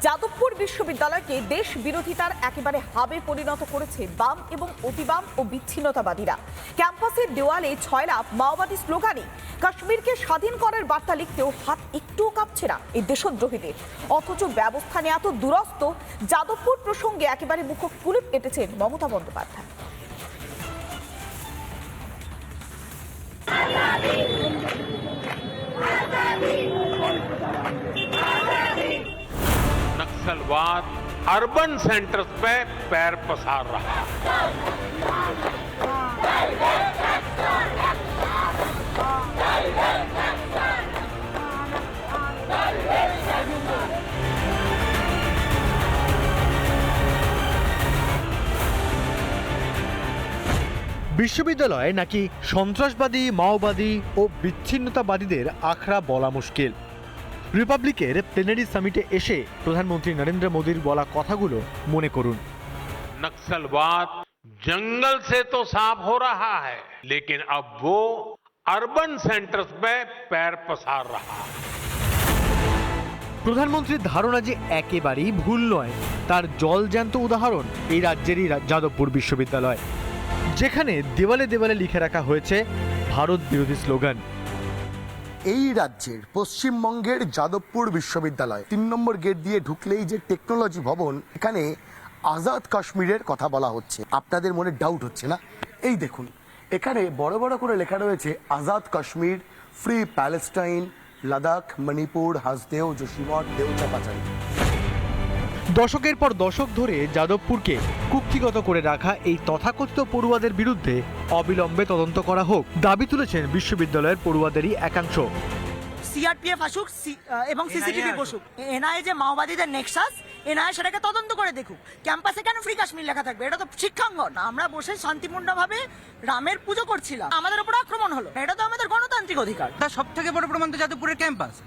যাদবপুর বিশ্ববিদ্যালয়কে দেশ বিরোধিতার একেবারে হাবে পরিণত করেছে বাম এবং অতিবাম ও বিচ্ছিন্নতাবাদীরা। ক্যাম্পাসের দেওয়ালে ছয়লাভ মাওবাদী স্লোগানে কাশ্মীরকে স্বাধীন করার বার্তা লিখতেও হাত একটুও কাঁপছে না এই দেশদ্রোহীদের। অথচ ব্যবস্থা নেওয়া তো দুরস্ত, যাদবপুর প্রসঙ্গে একেবারে মুখ কুলিপ কেটেছেন মমতা বন্দ্যোপাধ্যায়। नक्सलवाद अर्बन सेंटर्स पे पैर पसार रहा है বিশ্ববিদ্যালয়ে নাকি সন্ত্রাসবাদী মাওবাদী ও বিচ্ছিন্নতাবাদীদের আখড়া বলা মুশকিল রিপাবলিকের প্লেনারি সামিটে এসে প্রধানমন্ত্রী নরেন্দ্র মোদীর বলা কথাগুলো মনে করুন नक्सलवाद जंगल से तो साफ हो रहा है लेकिन अब वो अर्बन सेंटर्स पे पैर पसार रहा है প্রধানমন্ত্রীর ধারণা যে একেবারেই ভুল নয় তার জলজ্যান্ত উদাহরণ এই রাজ্যেরই রা- যাদবপুর বিশ্ববিদ্যালয় যেখানে দেওয়ালে দেওয়ালে লিখে রাখা হয়েছে ভারত বিরোধী স্লোগান এই রাজ্যের পশ্চিমবঙ্গের যাদবপুর বিশ্ববিদ্যালয়। তিন নম্বর গেট দিয়ে ঢুকলেই যে টেকনোলজি ভবন, এখানে আজাদ কাশ্মীরের কথা বলা হচ্ছে। আপনাদের মনে ডাউট হচ্ছে না? এই দেখুন, এখানে বড় বড় করে লেখা রয়েছে, আজাদ কাশ্মীর ফ্রি প্যালেস্টাইন লাদাখ মণিপুর হাসদেও যোশীমঠ দেউচা পাচারি দশকের পর দশক ধরে যাদবপুরকে কুক্ষিগত করে রাখা এই তথাকথিত পড়ুয়াদের বিরুদ্ধে অবিলম্বে তদন্ত করা হোক দাবি তুলেছেন বিশ্ববিদ্যালয়ের পড়ুয়াদেরই একাংশ। সিআরপিএফ আসুক সি- এবং সিসিটিভি বসুক। এনআইএ যে মাওবাদীদের নেক্সাস এনআইএ সেটাকে তদন্ত করে দেখুক। ক্যাম্পাসে কেন ফ্রি কাশ্মীর লেখা থাকবে? এটা তো শিক্ষাঙ্গন। আমরা বসে শান্তিপূর্ণ ভাবে রামের পুজো করছিলাম। আমাদের উপর আক্রমণ হলো। এটা তো আমাদের গণতান্ত্রিক অধিকার। তার সব থেকে বড় প্রমাণ তো যাদবপুরের ক্যাম্পাস।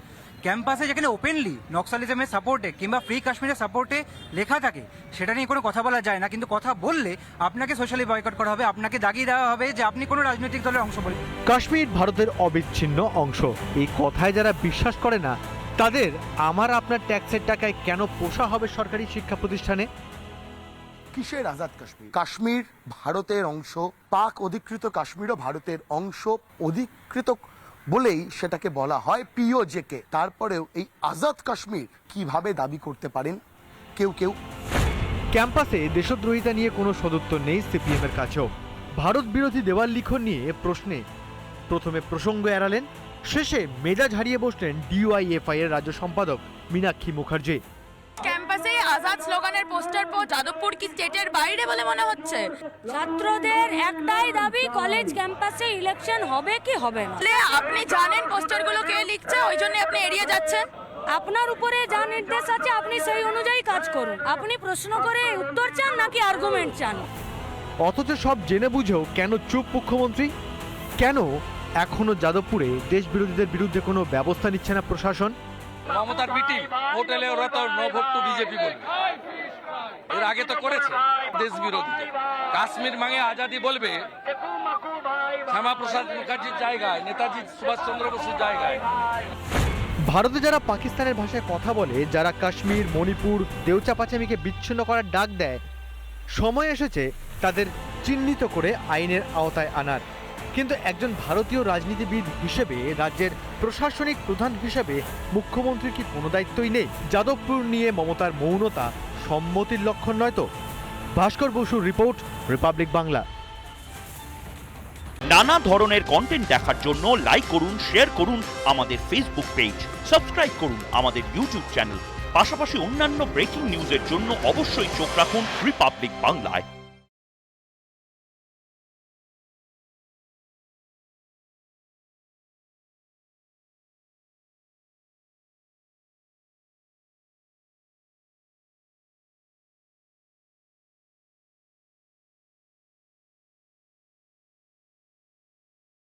ক্যাম্পাসে যেখানে ওপেনলি নক্সালিজমের সাপোর্টে কিংবা ফ্রি কাশ্মীরের সাপোর্টে লেখা থাকে সেটা নিয়ে কোনো কথা বলা যায় না। কিন্তু কথা বললে আপনাকে সোশ্যালি বয়কট করা হবে আপনাকে দাগিয়ে দেওয়া হবে যে আপনি কোনো রাজনৈতিক দলের অংশ বলে। কাশ্মীর ভারতের অবিচ্ছিন্ন অংশ। এই কথায় যারা বিশ্বাস করে না তাদের আমার আপনার ট্যাক্সের টাকায় কেন পোষা হবে সরকারি শিক্ষা প্রতিষ্ঠানে? কিসের আজাদ কাশ্মীর? কাশ্মীর ভারতের অংশ পাক অধিকৃত কাশ্মীরও ভারতের অংশ অধিকৃত বলেই সেটাকে বলা হয় পিওজেকে তারপরেও এই আজাদ কাশ্মীর কীভাবে দাবি করতে পারেন? কেউ কেউ। ক্যাম্পাসে দেশদ্রোহিতা নিয়ে কোনো সদুত্তর নেই সিপিএম এর কাছেও। ভারত বিরোধী দেওয়াল লিখন নিয়ে প্রশ্নে প্রথমে প্রসঙ্গ এড়ালেন, শেষে মেজাজ হারিয়ে বসলেন ডিওয়াইএফআই এর রাজ্য সম্পাদক মীনাক্ষী মুখার্জি। আজাদ স্লোগানের পোস্টার পর যাদবপুর কি স্টেটের বাইরে বলে মনে হচ্ছে? ছাত্রদের একটাই দাবি কলেজ ক্যাম্পাসে ইলেকশন হবে কি হবে না? তাহলে আপনি জানেন পোস্টারগুলো কে লিখছে? ওই জন্য আপনি এড়িয়ে যাচ্ছেন? আপনার উপরে যা নির্দেশ আছে আপনি সেই অনুযায়ী কাজ করুন। আপনি প্রশ্ন করে উত্তর চান নাকি আর্গুমেন্ট চান? অথচ সব জেনে বুঝেও কেন চুপ মুখ্যমন্ত্রী? কেন এখনও যাদবপুরে দেশ বিরোধীদের বিরুদ্ধে কোনো ব্যবস্থা নিচ্ছে না প্রশাসন? মমতার মিটিং হোটেলে ওরা তো নো ভোট টু বিজেপি বলবে। এর আগে তো করেছে দেশ বিরোধী কাশ্মীর মাঙে আজাদি বলবে, শ্যামাপ্রসাদ মুখার্জির জায়গায়, নেতাজি সুভাষচন্দ্র বসুর জায়গায়। ভারতে যারা পাকিস্তানের ভাষায় কথা বলে, যারা কাশ্মীর, মণিপুর, দেউচা পাচামিকে বিচ্ছিন্ন করার ডাক দেয়, সময় এসেছে তাদের চিহ্নিত করে আইনের আওতায় আনার। কিন্তু একজন ভারতীয় রাজনীতিবিদ হিসেবে রাজ্যের প্রশাসনিক প্রধান হিসেবে মুখ্যমন্ত্রীর কি কোনো দায়িত্বই নেই? যাদবপুর নিয়ে মমতার মৌনতা সম্মতির লক্ষণ নয় তো? ভাস্কর বসুর রিপোর্ট, রিপাবলিক বাংলা। নানা ধরনের কন্টেন্ট দেখার জন্য লাইক করুন শেয়ার করুন আমাদের ফেসবুক পেজ সাবস্ক্রাইব করুন আমাদের ইউটিউব চ্যানেল পাশাপাশি অন্যান্য ব্রেকিং নিউজের জন্য অবশ্যই চোখ রাখুন রিপাবলিক বাংলায়